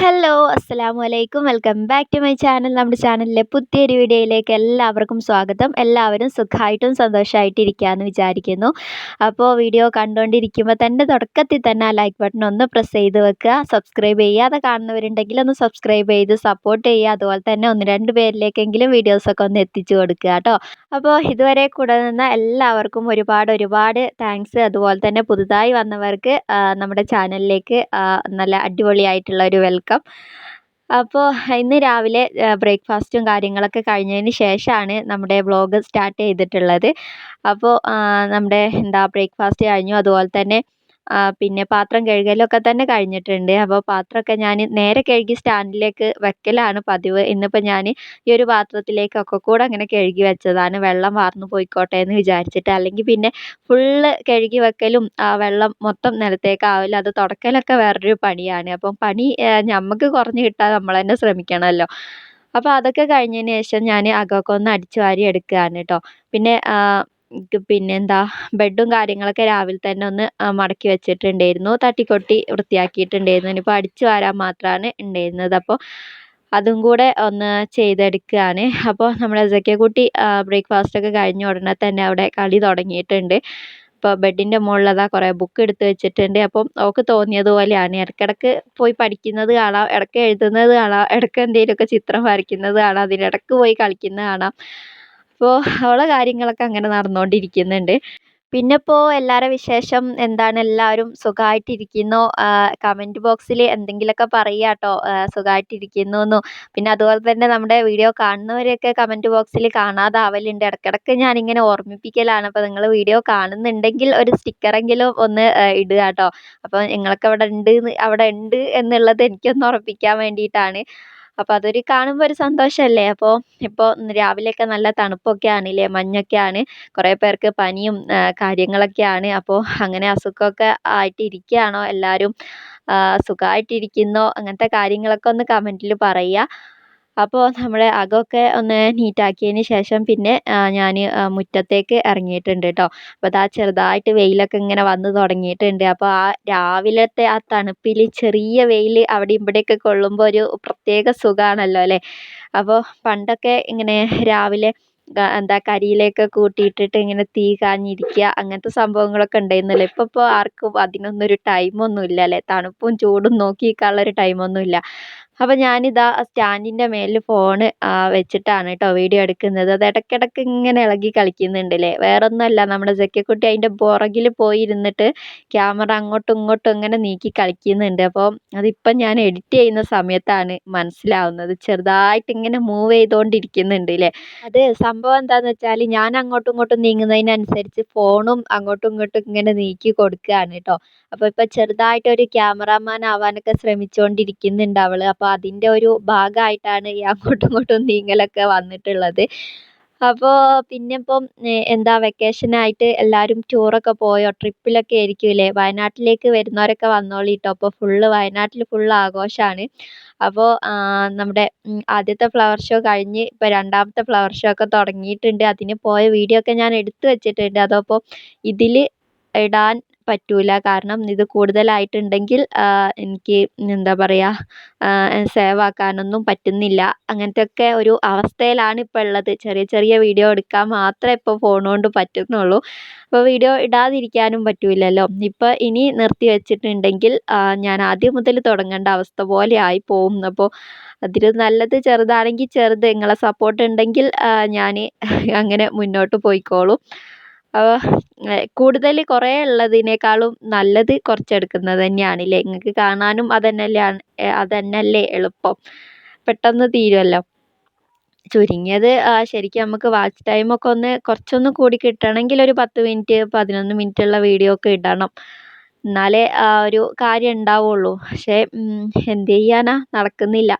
Hello അസ്സാം വലൈക്കും welcome back to my channel നമ്മുടെ ചാനലിലെ പുതിയൊരു വീഡിയോയിലേക്ക് എല്ലാവർക്കും സ്വാഗതം. എല്ലാവരും സുഖമായിട്ടും സന്തോഷമായിട്ടും ഇരിക്കുകയെന്ന് വിചാരിക്കുന്നു. അപ്പോൾ വീഡിയോ കണ്ടുകൊണ്ടിരിക്കുമ്പോൾ തന്നെ തുടക്കത്തിൽ തന്നെ ആ ലൈക്ക് ബട്ടൺ ഒന്ന് പ്രസ് ചെയ്ത് വെക്കുക. സബ്സ്ക്രൈബ് ചെയ്യാതെ കാണുന്നവരുണ്ടെങ്കിൽ ഒന്ന് സബ്സ്ക്രൈബ് ചെയ്ത് സപ്പോർട്ട് ചെയ്യുക. അതുപോലെ തന്നെ ഒന്ന് രണ്ട് പേരിലേക്കെങ്കിലും വീഡിയോസൊക്കെ ഒന്ന് എത്തിച്ചു കൊടുക്കുക കേട്ടോ. അപ്പോൾ ഇതുവരെ കൂടെ നിന്ന എല്ലാവർക്കും ഒരുപാട് ഒരുപാട് താങ്ക്സ് അതുപോലെ തന്നെ പുതുതായി വന്നവർക്ക് നമ്മുടെ ചാനലിലേക്ക് നല്ല അടിപൊളിയായിട്ടുള്ള ഒരു വെൽക്കം അപ്പോൾ ഇന്ന് രാവിലെ ബ്രേക്ക്ഫാസ്റ്റും കാര്യങ്ങളൊക്കെ കഴിഞ്ഞതിന് ശേഷമാണ് നമ്മുടെ വ്ളോഗ് സ്റ്റാർട്ട് ചെയ്തിട്ടുള്ളത്. അപ്പോൾ നമ്മുടെ എന്താ ബ്രേക്ക്ഫാസ്റ്റ് കഴിഞ്ഞു. അതുപോലെ തന്നെ പിന്നെ പാത്രം കഴുകലൊക്കെ തന്നെ കഴിഞ്ഞിട്ടുണ്ട്. അപ്പോൾ പാത്രമൊക്കെ ഞാൻ നേരെ കഴുകി സ്റ്റാൻഡിലേക്ക് വെക്കലാണ് പതിവ്. ഇന്നിപ്പോൾ ഞാൻ ഈ ഒരു പാത്രത്തിലേക്കൊക്കെ കൂടെ അങ്ങനെ കഴുകി വെച്ചതാണ്. വെള്ളം വാർന്നു പോയിക്കോട്ടെ എന്ന് വിചാരിച്ചിട്ട്. അല്ലെങ്കിൽ പിന്നെ ഫുള്ള് കഴുകി വെക്കലും ആ വെള്ളം മൊത്തം നിലത്തേക്കാവില്ല അത് തുടക്കലൊക്കെ വേറൊരു പണിയാണ്. അപ്പം പണി നമുക്ക് കുറഞ്ഞ് കിട്ടാൻ നമ്മൾ തന്നെ ശ്രമിക്കണമല്ലോ. അപ്പോൾ അതൊക്കെ കഴിഞ്ഞതിന് ശേഷം ഞാൻ അകമൊക്കെ ഒന്ന് അടിച്ചു വാരി എടുക്കുകയാണ് കേട്ടോ പിന്നെ പിന്നെന്താ ബെഡും കാര്യങ്ങളൊക്കെ രാവിലെ തന്നെ ഒന്ന് മടക്കി വെച്ചിട്ടുണ്ടായിരുന്നു. തട്ടിക്കൊട്ടി വൃത്തിയാക്കിയിട്ടുണ്ടായിരുന്നു. ഇനിയിപ്പോൾ അടിച്ചു വാരാൻ മാത്രമാണ് ഉണ്ടായിരുന്നത്. അപ്പോൾ അതും കൂടെ ഒന്ന് ചെയ്തെടുക്കുകയാണ് അപ്പോൾ നമ്മുടെ ബ്രേക്ക്ഫാസ്റ്റ് ഒക്കെ കഴിഞ്ഞ ഉടനെ തന്നെ അവിടെ കളി തുടങ്ങിയിട്ടുണ്ട്. ഇപ്പോൾ ബെഡിന്റെ മുകളിൽ അതാ കുറേ ബുക്ക് എടുത്ത് വെച്ചിട്ടുണ്ട്. അപ്പം അവൾക്ക് തോന്നിയതുപോലെയാണ് ഇടയ്ക്കിടയ്ക്ക് പോയി പഠിക്കുന്നത് കാണാം ഇടയ്ക്ക് എഴുതുന്നത് കാണാം ഇടയ്ക്ക് എന്തെങ്കിലുമൊക്കെ ചിത്രം വരയ്ക്കുന്നത് കാണാം അതിനിടയ്ക്ക് പോയി കളിക്കുന്നത് കാണാം. അപ്പോൾ അവളെ കാര്യങ്ങളൊക്കെ അങ്ങനെ നടന്നുകൊണ്ടിരിക്കുന്നുണ്ട് പിന്നെ ഇപ്പോൾ എല്ലാവരുടെ വിശേഷം എന്താണ്? എല്ലാവരും സുഖമായിട്ടിരിക്കുന്നോ കമന്റ് ബോക്സിൽ എന്തെങ്കിലുമൊക്കെ പറയുക കേട്ടോ സുഖമായിട്ടിരിക്കുന്നു എന്നും പിന്നെ അതുപോലെ തന്നെ നമ്മുടെ വീഡിയോ കാണുന്നവരെയൊക്കെ കമന്റ് ബോക്സിൽ കാണാതാവലുണ്ട്. ഇടയ്ക്കിടയ്ക്ക് ഞാനിങ്ങനെ ഓർമ്മിപ്പിക്കലാണ്. അപ്പോൾ നിങ്ങൾ വീഡിയോ കാണുന്നുണ്ടെങ്കിൽ ഒരു സ്റ്റിക്കറെങ്കിലും ഒന്ന് ഇടുക കേട്ടോ. അപ്പോൾ നിങ്ങളൊക്കെ അവിടെ ഉണ്ട് അവിടെ ഉണ്ട് എന്നുള്ളത് എനിക്കൊന്ന് ഉറപ്പിക്കാൻ വേണ്ടിയിട്ടാണ്. അപ്പോൾ അതൊരു കാണുമ്പോൾ ഒരു സന്തോഷമല്ലേ അപ്പോൾ ഇപ്പോൾ രാവിലെയൊക്കെ നല്ല തണുപ്പൊക്കെ ആണില്ലേ മഞ്ഞൊക്കെയാണ്. കുറേ പേർക്ക് പനിയും കാര്യങ്ങളൊക്കെ കാര്യങ്ങളൊക്കെയാണ്. അപ്പോൾ അങ്ങനെ അസുഖമൊക്കെ ആയിട്ട് ഇരിക്കുകയാണോ എല്ലാവരും സുഖമായിട്ടിരിക്കുന്നോ? അങ്ങനത്തെ കാര്യങ്ങളൊക്കെ ഒന്ന് കമന്റിൽ പറയുക. അപ്പോൾ നമ്മുടെ അകമൊക്കെ ഒന്ന് നീറ്റാക്കിയതിന് ശേഷം പിന്നെ ഞാൻ മുറ്റത്തേക്ക് ഇറങ്ങിയിട്ടുണ്ട് കേട്ടോ അപ്പോൾ അതാ ചെറുതായിട്ട് വെയിലൊക്കെ ഇങ്ങനെ വന്ന് തുടങ്ങിയിട്ടുണ്ട്. അപ്പോൾ ആ രാവിലത്തെ ആ തണുപ്പിൽ ചെറിയ വെയിൽ അവിടെ ഇവിടെയൊക്കെ കൊള്ളുമ്പോൾ ഒരു പ്രത്യേക സുഖമാണല്ലോ അല്ലേ? അപ്പോൾ പണ്ടൊക്കെ ഇങ്ങനെ രാവിലെ എന്താ കരിയിലേക്ക് കൂട്ടിയിട്ടിട്ട് ഇങ്ങനെ തീ കാഞ്ഞിരിക്കുക അങ്ങനത്തെ സംഭവങ്ങളൊക്കെ ഉണ്ടായിരുന്നല്ലോ. ഇപ്പോൾ ഇപ്പോൾ ആർക്കും അതിനൊന്നും ഒരു ടൈമൊന്നുമില്ല അല്ലേ? തണുപ്പും ചൂടും നോക്കി നിൽക്കാനുള്ള ഒരു ടൈമൊന്നും ഇല്ല അപ്പോൾ ഞാനിതാ സ്റ്റാൻഡിന്റെ മേലിൽ ഫോണ് വെച്ചിട്ടാണ് കേട്ടോ വീഡിയോ എടുക്കുന്നത്. അത് ഇടയ്ക്കിടയ്ക്ക് ഇങ്ങനെ ഇളകി കളിക്കുന്നുണ്ടല്ലേ? വേറെ ഒന്നുമല്ല നമ്മുടെ ജക്കിക്കുട്ടി അതിന്റെ പുറകിൽ പോയി ഇരുന്നിട്ട് ക്യാമറ അങ്ങോട്ടും ഇങ്ങോട്ടും ഇങ്ങനെ നീക്കി കളിക്കുന്നുണ്ട്. അപ്പോൾ അതിപ്പം ഞാൻ എഡിറ്റ് ചെയ്യുന്ന സമയത്താണ് മനസ്സിലാവുന്നത്. ചെറുതായിട്ട് ഇങ്ങനെ മൂവ് ചെയ്തുകൊണ്ടിരിക്കുന്നുണ്ട് അല്ലേ അത് സംഭവം എന്താണെന്ന് വെച്ചാൽ ഞാൻ അങ്ങോട്ടും ഇങ്ങോട്ടും നീങ്ങുന്നതിനനുസരിച്ച് ഫോണും അങ്ങോട്ടും ഇങ്ങോട്ടും ഇങ്ങനെ നീക്കി കൊടുക്കുകയാണ് കേട്ടോ അപ്പോൾ ചെറുതായിട്ട് ഒരു ക്യാമറാമാൻ ആവാനൊക്കെ ശ്രമിച്ചുകൊണ്ടിരിക്കുന്നുണ്ട് അവൾ അപ്പോൾ അതിന്റെ ഒരു ഭാഗമായിട്ടാണ് ഈ അങ്ങോട്ടും ഇങ്ങോട്ടും നീങ്ങലൊക്കെ വന്നിട്ടുള്ളത്. അപ്പോൾ പിന്നെ ഇപ്പം എന്താ വെക്കേഷനായിട്ട് എല്ലാവരും ടൂറൊക്കെ പോയോ? ട്രിപ്പിലൊക്കെ ആയിരിക്കുമല്ലേ വയനാട്ടിലേക്ക് വരുന്നവരൊക്കെ വന്നോളി കേട്ടോ അപ്പോൾ ഫുള്ള് വയനാട്ടിൽ ഫുൾ ആഘോഷമാണ് അപ്പോൾ നമ്മുടെ ആദ്യത്തെ ഫ്ലവർ ഷോ കഴിഞ്ഞ് ഇപ്പോൾ രണ്ടാമത്തെ ഫ്ലവർ ഷോ ഒക്കെ തുടങ്ങിയിട്ടുണ്ട്. അതിന് പോയ വീഡിയോ ഒക്കെ ഞാൻ എടുത്തു വെച്ചിട്ടുണ്ട്. അതപ്പോൾ ഇതിൽ ഇടാൻ പറ്റൂല. കാരണം ഇത് കൂടുതലായിട്ടുണ്ടെങ്കിൽ എനിക്ക് എന്താ പറയുക സേവ് ആക്കാനൊന്നും പറ്റുന്നില്ല. അങ്ങനത്തെ ഒക്കെ ഒരു അവസ്ഥയിലാണ് ഇപ്പോൾ ഉള്ളത്. ചെറിയ ചെറിയ വീഡിയോ എടുക്കാൻ മാത്രമേ ഇപ്പോൾ ഫോൺ കൊണ്ട് പറ്റുന്നുള്ളൂ. അപ്പോൾ വീഡിയോ ഇടാതിരിക്കാനും പറ്റൂലല്ലോ. ഇപ്പോൾ ഇനി നിർത്തി വെച്ചിട്ടുണ്ടെങ്കിൽ ഞാൻ ആദ്യം മുതൽ തുടങ്ങേണ്ട അവസ്ഥ പോലെ ആയി പോകും. അപ്പോൾ അതിൽ നല്ലത് ചെറുതാണെങ്കിൽ ചെറുത് നിങ്ങളെ സപ്പോർട്ട് ഉണ്ടെങ്കിൽ ഞാൻ അങ്ങനെ മുന്നോട്ട് പോയിക്കോളും. അപ്പോൾ കൂടുതൽ കുറേ ഉള്ളതിനേക്കാളും നല്ലത് കുറച്ചെടുക്കുന്നത് തന്നെയാണല്ലേ നിങ്ങൾക്ക് കാണാനും അതന്നെയല്ലേ അതന്നെയല്ലേ എളുപ്പം. പെട്ടെന്ന് തീരുമല്ലോ ചുരുങ്ങിയത് ശരിക്കും നമുക്ക് വാച്ച് ടൈമൊക്കെ ഒന്ന് കുറച്ചൊന്ന് കൂടി കിട്ടണമെങ്കിൽ ഒരു പത്ത് മിനിറ്റ് പതിനൊന്ന് മിനിറ്റ് ഉള്ള വീഡിയോ ഒക്കെ ഇടണം. എന്നാലേ ആ ഒരു കാര്യം ഉണ്ടാവുള്ളൂ. പക്ഷേ എന്ത് ചെയ്യാനാ? നടക്കുന്നില്ല.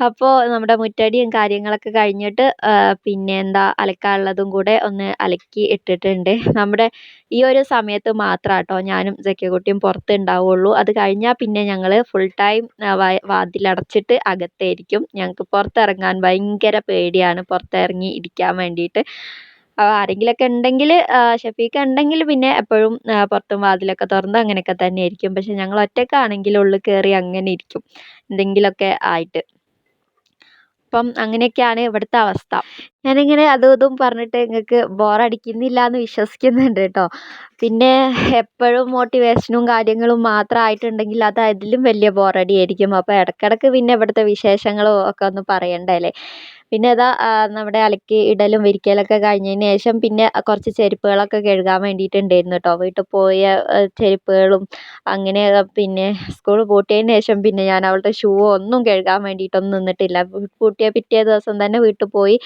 അപ്പോൾ നമ്മുടെ മുറ്റടിയും കാര്യങ്ങളൊക്കെ കഴിഞ്ഞിട്ട് പിന്നെ എന്താ അലക്കാനുള്ളതും കൂടെ ഒന്ന് അലക്കി ഇട്ടിട്ടുണ്ട്. നമ്മുടെ ഈ ഒരു സമയത്ത് മാത്രം കേട്ടോ ഞാനും ജക്കിയക്കുട്ടിയും പുറത്ത് ഉണ്ടാവുള്ളൂ അത് കഴിഞ്ഞാൽ പിന്നെ ഞങ്ങൾ ഫുൾ ടൈം വാതിലടച്ചിട്ട് അകത്തായിരിക്കും ഞങ്ങൾക്ക് പുറത്തിറങ്ങാൻ ഭയങ്കര പേടിയാണ്. പുറത്തിറങ്ങി ഇരിക്കാൻ വേണ്ടിയിട്ട്. ആരെങ്കിലൊക്കെ ഉണ്ടെങ്കിൽ ഷഫീഖ് ഉണ്ടെങ്കിൽ പിന്നെ എപ്പോഴും പുറത്തും വാതിലൊക്കെ തുറന്ന് അങ്ങനെയൊക്കെ തന്നെ ആയിരിക്കും പക്ഷെ ഞങ്ങൾ ഒറ്റക്കാണെങ്കിൽ ഉള്ളിൽ കയറി അങ്ങനെ ഇരിക്കും. എന്തെങ്കിലുമൊക്കെ ആയിട്ട്. അപ്പം അങ്ങനെയൊക്കെയാണ് ഇവിടുത്തെ അവസ്ഥ. ഞാനിങ്ങനെ അതും ഇതും പറഞ്ഞിട്ട് നിങ്ങൾക്ക് ബോറടിക്കുന്നില്ല എന്ന് വിശ്വസിക്കുന്നുണ്ട് കേട്ടോ. പിന്നെ എപ്പോഴും മോട്ടിവേഷനും കാര്യങ്ങളും മാത്രമായിട്ടുണ്ടെങ്കിൽ അത് അതിലും വലിയ ബോറടി ആയിരിക്കും അപ്പോൾ ഇടയ്ക്കിടയ്ക്ക് പിന്നെ ഇവിടുത്തെ വിശേഷങ്ങളും ഒക്കെ ഒന്ന് പറയണ്ടല്ലേ? പിന്നെ ഇതാ നമ്മുടെ അലക്കി ഇടലും വിരിക്കലൊക്കെ കഴിഞ്ഞതിന് ശേഷം പിന്നെ കുറച്ച് ചെരുപ്പുകളൊക്കെ കഴുകാൻ വേണ്ടിയിട്ടുണ്ടായിരുന്നു കേട്ടോ. വീട്ടിൽ പോയ ചെരുപ്പുകളും അങ്ങനെ പിന്നെ സ്കൂൾ പൂട്ടിയതിന് ശേഷം പിന്നെ ഞാൻ അവളുടെ ഷൂ ഒന്നും കഴുകാൻ വേണ്ടിയിട്ടൊന്നും നിന്നിട്ടില്ല. പൂട്ടിയ പിറ്റേ ദിവസം തന്നെ വീട്ടിൽ പോയി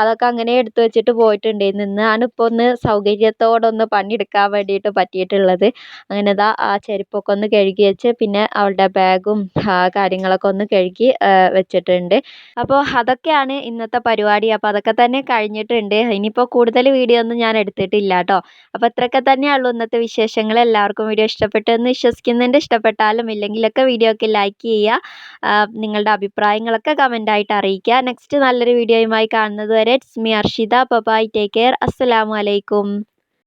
അതൊക്കെ അങ്ങനെ എടുത്ത് വെച്ചിട്ട് പോയിട്ടുണ്ടായിരുന്നു ഇന്നാണ് ഇപ്പോൾ ഒന്ന് സൗകര്യത്തോടെ ഒന്ന് പണിയെടുക്കാൻ വേണ്ടിയിട്ട് പറ്റിയിട്ടുള്ളത്. അങ്ങനെ ഇതാ ആ ചെരുപ്പൊക്കെ ഒന്ന് കഴുകി വെച്ച് പിന്നെ അവളുടെ ബാഗും കാര്യങ്ങളൊക്കെ ഒന്ന് കഴുകി വെച്ചിട്ടുണ്ട്. അപ്പോൾ അതൊക്കെയാണ് ഇന്നത്തെ പരിപാടി. അപ്പോൾ അതൊക്കെ തന്നെ കഴിഞ്ഞിട്ടുണ്ട്. ഇനിയിപ്പോൾ കൂടുതൽ വീഡിയോ ഒന്നും ഞാൻ എടുത്തിട്ടില്ല കേട്ടോ. അപ്പോൾ ഇത്രയൊക്കെ തന്നെയുള്ളൂ ഇന്നത്തെ വിശേഷങ്ങൾ. എല്ലാവർക്കും വീഡിയോ ഇഷ്ടപ്പെട്ടു എന്ന് വിശ്വസിക്കുന്നുണ്ട്. ഇഷ്ടപ്പെട്ടാലും ഇല്ലെങ്കിലൊക്കെ വീഡിയോ ഒക്കെ ലൈക്ക് ചെയ്യുക നിങ്ങളുടെ അഭിപ്രായങ്ങളൊക്കെ കമന്റായിട്ട് അറിയിക്കുക. നെക്സ്റ്റ് നല്ലൊരു വീഡിയോയുമായി കാണുന്നത് വരെ it's me Arshitha bye bye take care അസ്സലാമു അലൈക്കും